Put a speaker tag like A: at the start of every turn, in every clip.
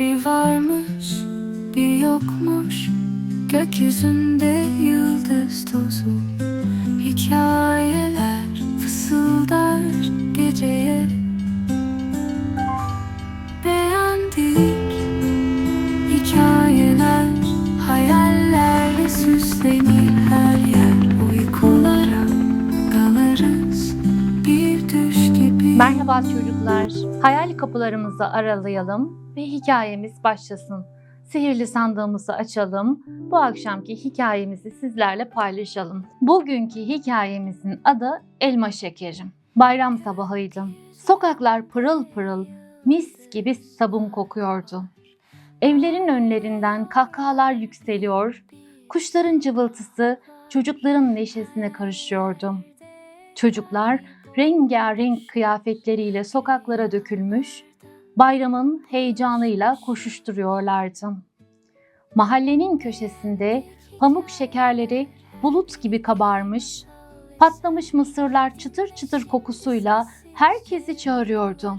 A: Bir varmış bir yokmuş. Gökyüzünde yıldız tozu. Hikayeler fısıldar geceye.
B: Merhaba çocuklar. Hayal kapılarımızı aralayalım ve hikayemiz başlasın. Sihirli sandığımızı açalım. Bu akşamki hikayemizi sizlerle paylaşalım. Bugünkü hikayemizin adı Elma Şekerim. Bayram sabahıydı. Sokaklar pırıl pırıl, mis gibi sabun kokuyordu. Evlerin önlerinden kahkahalar yükseliyor, kuşların cıvıltısı çocukların neşesine karışıyordu. Çocuklar rengarenk kıyafetleriyle sokaklara dökülmüş, bayramın heyecanıyla koşuşturuyorlardı. Mahallenin köşesinde pamuk şekerleri bulut gibi kabarmış, patlamış mısırlar çıtır çıtır kokusuyla herkesi çağırıyordu.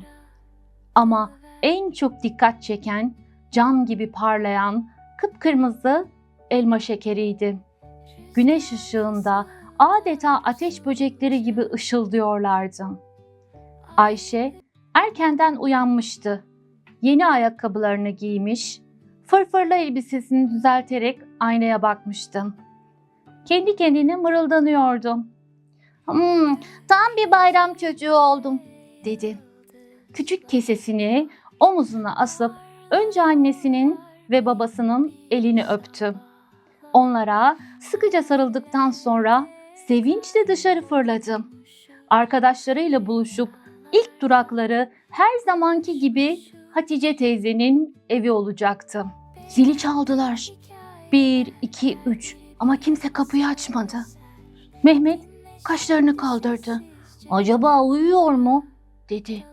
B: Ama en çok dikkat çeken, cam gibi parlayan kıpkırmızı elma şekeriydi. Güneş ışığında adeta ateş böcekleri gibi ışıldıyorlardı. Ayşe erkenden uyanmıştı. Yeni ayakkabılarını giymiş, fırfırlı elbisesini düzelterek aynaya bakmıştı. Kendi kendine mırıldanıyordu. Hmm, tam bir bayram çocuğu oldum, dedi. Küçük kesesini omuzuna asıp önce annesinin ve babasının elini öptü. Onlara sıkıca sarıldıktan sonra sevinçle dışarı fırladı. Arkadaşlarıyla buluşup ilk durakları her zamanki gibi Hatice teyzenin evi olacaktı. Zili çaldılar. Bir, iki, üç ama kimse kapıyı açmadı. Mehmet kaşlarını kaldırdı. Acaba uyuyor mu? dedi.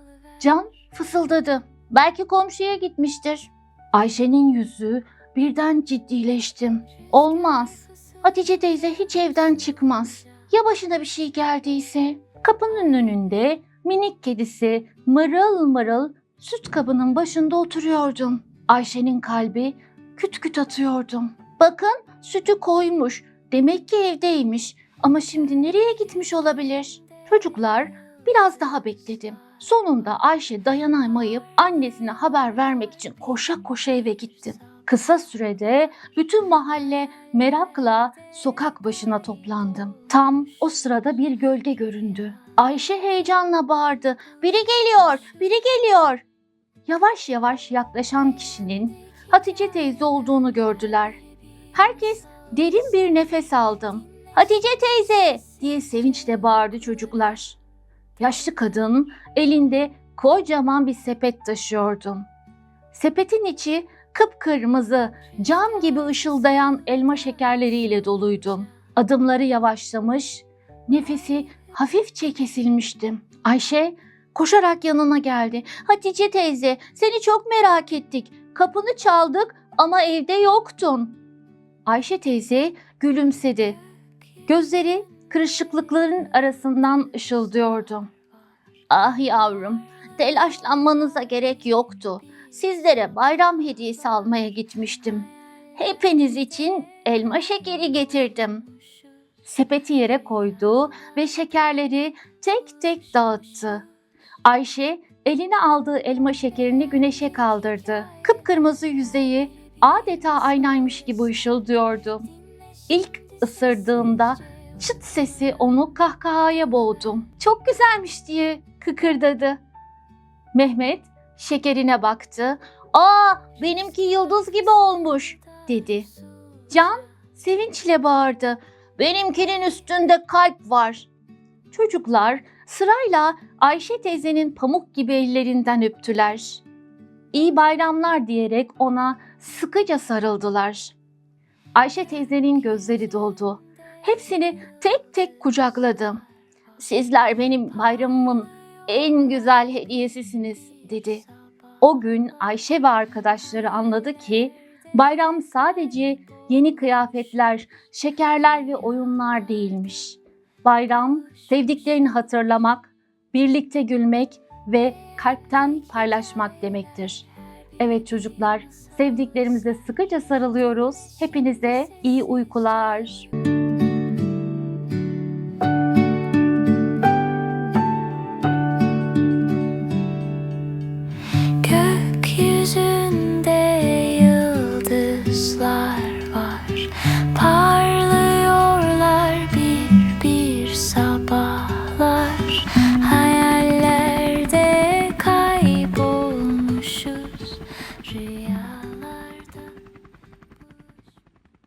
B: Can fısıldadı. Belki komşuya gitmiştir. Ayşe'nin yüzü birden ciddileşti. Olmaz. Hatice teyze hiç evden çıkmaz. Ya başına bir şey geldiyse? Kapının önünde minik kedisi mırıl mırıl süt kabının başında oturuyordum. Ayşe'nin kalbi küt küt atıyordu. Bakın sütü koymuş. Demek ki evdeymiş. Ama şimdi nereye gitmiş olabilir? Çocuklar biraz daha bekledim. Sonunda Ayşe dayanamayıp annesine haber vermek için koşa koşa eve gitti. Kısa sürede bütün mahalle merakla sokak başına toplandı. Tam o sırada bir gölge göründü. Ayşe heyecanla bağırdı. Biri geliyor, biri geliyor. Yavaş yavaş yaklaşan kişinin Hatice teyze olduğunu gördüler. Herkes derin bir nefes aldı. Hatice teyze diye sevinçle bağırdı çocuklar. Yaşlı kadın elinde kocaman bir sepet taşıyordu. Sepetin içi kıpkırmızı, cam gibi ışıldayan elma şekerleriyle doluydu. Adımları yavaşlamış, nefesi hafifçe kesilmişti. Ayşe koşarak yanına geldi. Hatice teyze, seni çok merak ettik. Kapını çaldık ama evde yoktun. Ayşe teyze gülümsedi. Gözleri kırışıklıkların arasından ışıldıyordu. Ah yavrum, telaşlanmanıza gerek yoktu. Sizlere bayram hediyesi almaya gitmiştim. Hepiniz için elma şekeri getirdim. Sepeti yere koydu ve şekerleri tek tek dağıttı. Ayşe eline aldığı elma şekerini güneşe kaldırdı. Kıpkırmızı yüzeyi adeta aynaymış gibi ışıldıyordu. İlk ısırdığında çıt sesi onu kahkahaya boğdu. Çok güzelmiş diye kıkırdadı. Mehmet şekerine baktı. Aa benimki yıldız gibi olmuş dedi. Can sevinçle bağırdı. Benimkinin üstünde kalp var. Çocuklar sırayla Ayşe teyzenin pamuk gibi ellerinden öptüler. İyi bayramlar diyerek ona sıkıca sarıldılar. Ayşe teyzenin gözleri doldu. Hepsini tek tek kucakladı. Sizler benim bayramımın en güzel hediyesisiniz dedi. O gün Ayşe ve arkadaşları anladı ki bayram sadece yeni kıyafetler, şekerler ve oyunlar değilmiş. Bayram sevdiklerini hatırlamak, birlikte gülmek ve kalpten paylaşmak demektir. Evet çocuklar, sevdiklerimize sıkıca sarılıyoruz. Hepinize iyi uykular. Gökyüzünde yıldızlar var. Parlıyorlar bir bir sabahlar.